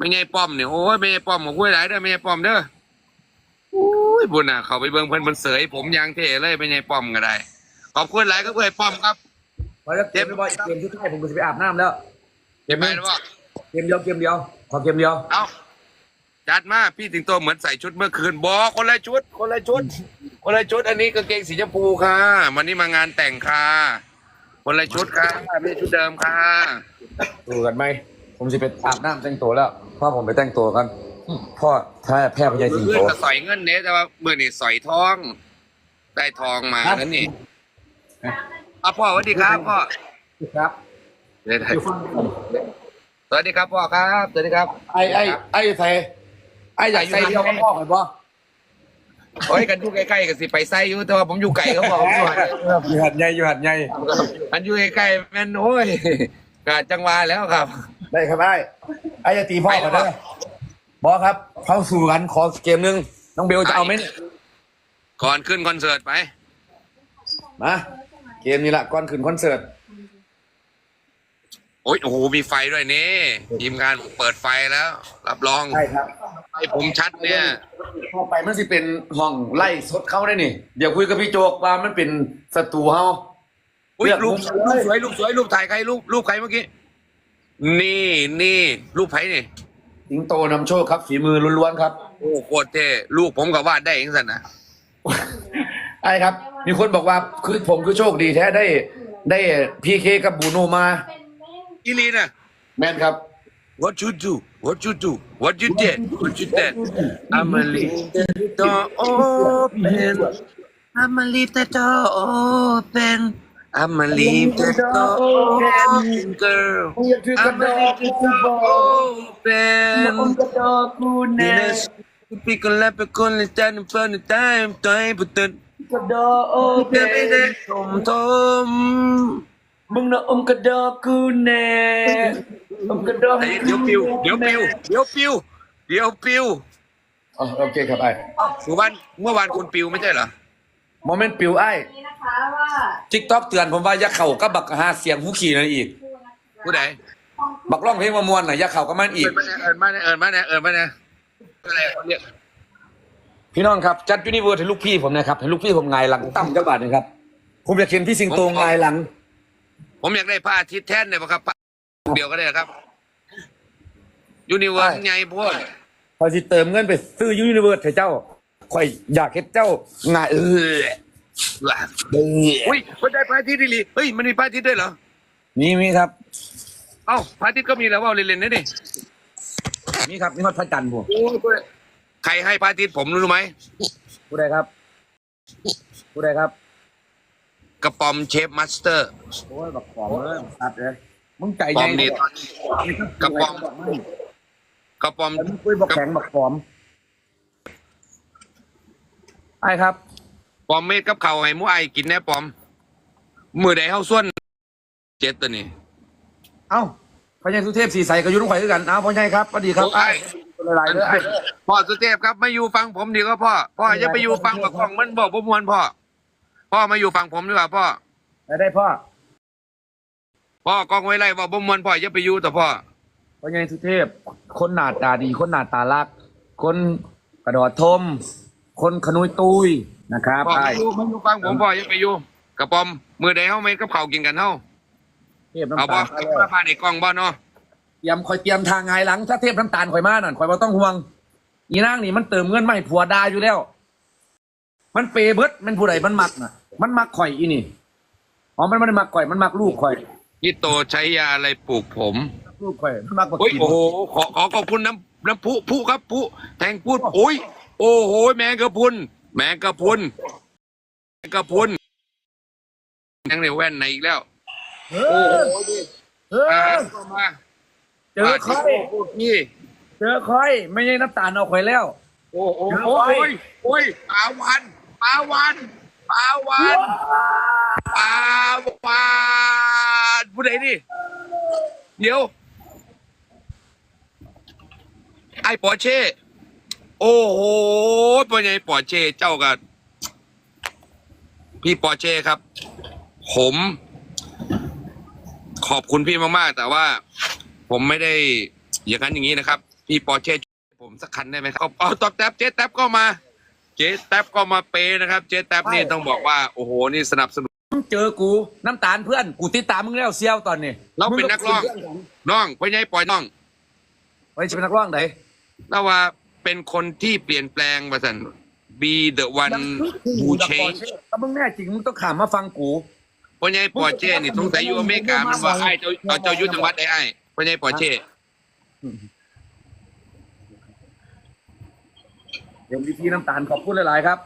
ไม่ไงป้อมเนี่ยโอ้ยไม่ไงป้อมของคุยหลายเด้อไม่ไงป้อมเด้อโอ้ยบุญน่ะเขาไปเบิ่งเพิ่นมันเสยผมยางเท่เลยไม่ไงป้อมก็ได้ขอบคุณหลายก็เพื่อป้อมครับพอแล้วเกมไม่บอยเกมที่ใกล้ผมก็จะไปอาบน้ำแล้วเห็นไหมนะว่าเกมเดียวเกมเดียวขอเกมเดียวเอาจัดมาพี่สิงโตเหมือนใส่ชุดเมื่อคืนบอกคนละชุด คนละชุด คนละชุด อันนี้กางเกงสีชมพูค่ะวันนี้มางานแต่งค่ะคนละชุดค่ะไม่ใช่ชุดเดิมค่ะดูกันไหม ผมจะไปอาบน้ำแต่งตัวแล้วพ่อผมไปแต่งตัวกันพ่อแพ้แพ้พญาสิงเงิโตนก็สอยเงินเนี่ยแต่ว่าเมื่อนี่สอยทอง ได้ทองมาครับ นั่นนี่อะพ่อสวัสดีครับพ่อครับเดี๋ยวๆสวัสดีครับพ่อครับสวัสดีครับ ไอ้ไอ้ไอ้ใส่ไอ้อยากใส่เดียวกับพ่อเหมือนพ่อโอ้ยกันอยู่ใกล้ๆกันสิไปไซอยู่แต่ว่าผมอยู่ไกลเขาบอกผมอยู่ห่างอยู่หัดใหญ่อยู่หัดใหญ่อันอยู่ใกล้ๆแม่นโอ้ยกาจังหวะแล้วครับ ได้ครับไอ้ไอ้จะตีพ่อกันได้บอสครับ เข้าสู่กันขอเกมหนึ่งน้องเบลจะเอาไหมเนี่ยก่อนขึ้นคอนเสิร์ตไป มาเกมนี้แหละก่อนขึ้นคอนเสิร์ตโอ้ยโอ้โหมีไฟด้วยนี่ทีมงานผมเปิดไฟแล้ว รับรองใช่ครับไฟผมชัดเนี่ยพอไปมันสิเป็นห้องไล่สดเข้าได้นี่ เดี๋ยวคุยกับพี่โจกว่ามันเป็นศัตรูเฮาอุ้ยเลือกรูปมุมรูปสวยรูปสวยรูปถ่ายใครรูปรูปใครเมื่อกี้ นี่นี่รูปใครนี่สิงโตนำโชคครับฝีมือล้วนๆครับ โอ้โคตรเท่ลูกผมก็วาดได้เองสันนะไอ้ครับ มีคนบอกว่าคือผมคือโชคดีแท้ได้ ได้พีเคกับบูโนมาอีลีน่ะ แม่นครับ What you do What you do What you did What you did I'ma leave the door open I'ma leave the door open I'ma leave the door open girl I'ma leave the door open นี่นะพี่ก็แล้วไปคนละจานเพื่อนตายตัวให้ปุ๊บกระดอโอเดินไปได้ทมทมมึงนะอมกระดอกูแน่อมกระดอเดี๋ยวปิว เดี๋ยวปิว เดี๋ยวปิว เดี๋ยวปิว อ๋อโอเคครับไอ้เมื่อวานเมื่อวานคุณปิวไม่ใช่เหรอ โมเมนต์ปิวไอ้นี่นะคะว่าทิกต็อกเตือนผมว่าอย่าเข่ากับบักหาเสียงหูขี่นั่นอีก ผู้ใดบักร้องเพลงมามวนน่ะอย่าเข่ากับมันอีเอิกญมาเนี่ยเอิญมาเนี่ยเอิญมาเนี่ยเอิญมาเนี่ยอะไรเขาเรียกพี่น้องครับ จัดยูนิเวิร์สให้ลูกพี่ผมนะครับให้ลูกพี่ผมไงายหลังตั้มจักบาทหนึงครับ ผมอยากเห็นพี่สิงโตไงายหลัง ผมอยากได้ผ้าอาทิตย์แท่นเนี่ยครับผ้าเดียวก็ได้ครับยูนิเวิร์สไงพวกพอสิเติมเงินไปซื้อยูนิเวิร์สให้เจ้า ข่อยอยากเห็นเจ้าไงายเออเอออุ้ยมันได้ผ้าอาทิตย์ดิลีเฮ้ยมันมีผ้าอาทิตย์ด้วยเหรอมีมีครับ เอ้าผ้าอาทิตย์ก็มีแล้วว่าเล่นๆนะดิมีครับมีฮอดพระจันทร์ผมโอ้ยใครให้ผ้าอาทิตย์ผมรู้ไหมผู้ใดครับผู้ใดครับ กระป๋อมเชฟมาสเตอร์โอ้ยบักขอมเลยตัดเลยมึงใจปใหอญ่มนี่ตอนนี้กระป๋อมกระป๋อม มึงคุยบักแข็งบักขอม ไอ้ครับ ปอมเม็ดกับเขาวให้หมูไอกินแน่ปอม มือใดเฮาส่วนเจ็ดตัวนี้เอ้าพญาสุเทพสีใสกับยุ้งข่อยด้วยกันเอ้าพ่อใหญ่ครับสวัสดีครับโอ้ยหลายๆเลยไอ้พ่อสุเทพครับมาอยู่ฟังผมดีก็พ่อ พ่ออย่าไปอยู่ฟังบักของมันบอกประมวลพ่อ พ่อมาอยู่ฟังผมดีกว่าพ่อ ได้ได้พ่อพ่อกองไว้ไล่บอกประมวลพ่ออย่าไปอยู่แต่พ่อ พ่อใหญ่สุเทพ คนหน้าตาดี คนหน้าตารัก คนกระดอดทม คนขนุยตุยนะครับพ่อไอ้มาอยู่มาอยู่ฟังผมพ่ออย่าไปอยู่กระป๋อมมือใดเฮาไม่กับเขาวกินกันเฮาเทพเอาน้ำบ่ตาลมาพาในกล้องบ่เนาะเตรียมคอยเตรียมทางไงายหลังถ้าเทพน้ำตาลข่อยมานั่นข่อยบ่ต้องห่วงอีนางนี่มันเติมเงินไม่ผัวดาอยู่แล้ว มันเปย์เบิดมันผู้ใดมันมักน่ะมันมักข่อยอีนี่อ๋อมันไม่ได้มักข่อยมันมักลูกข่อยนี่โตใช้ยาอะไรปลูกผมลูกข่อยมันมักบ่โอ้ยกิน โอ้โหขอขอขอบคุณน้ำน้ำพุพุครับพุแทงพูดโอ้ย โอ้โห แมงกะพรุน แมงกะพรุน แมงกะพรุนยังในแว่นไหนอีกแล้วเอโอ้อโหดิเออ่าอเข้ามาเจอข่อยโอ้นี่ เจอข่อย ไม่ใช่น้ำตาลเอาข่อยแล้ว โอ้โหโอ้ย โอ้ยปลาวันปลาวันปลาวันปลาวันผู้ใดนี่ เดี๋ยว ไอ้ปอร์เช่ โอ้โหเป็นไงปอร์เช่เจ้ากับพี่ปอร์เช่ครับ ผม ขอบคุณพี่มากๆ แต่ว่า ผมไม่ได้อย่างนั้นอย่างนี้นะครับพพี่ปอร์เช่ช่วยผมสักคันได้ไหมครับเอาตอบแท็บเจ๊แท็บก็มา เจ๊แท็บก็มาเปย์นะครับ เจ๊แท็บนี่ต้องบอกว่า โอ้โห นี่สนับสนุนมึงเจอกูน้ำตาลเพื่อน กูติดตามมึงแล้วเซียวตอนนี้ เราเป็นนักร้องน้องไปไงปล่อยน้องไว้จะเป็นนักร้องไหนแล้วว่า เป็นคนที่เปลี่ยนแปลงมาสัน be the one who change ถ้ามึงแน่จริงมึงต้องขามมาฟังกู พ่อใหญ่ปอร์เช่นี่สงสัยอยู่อเมริกามันว่าไอ้เจ้าเอาเจ้าอยุจังหวัดไอ้ไอ้พ่อใหญ่ปอร์เช่เดี๋ยววิธีน้ำตาลขอบคุณหลาย ๆ ครับ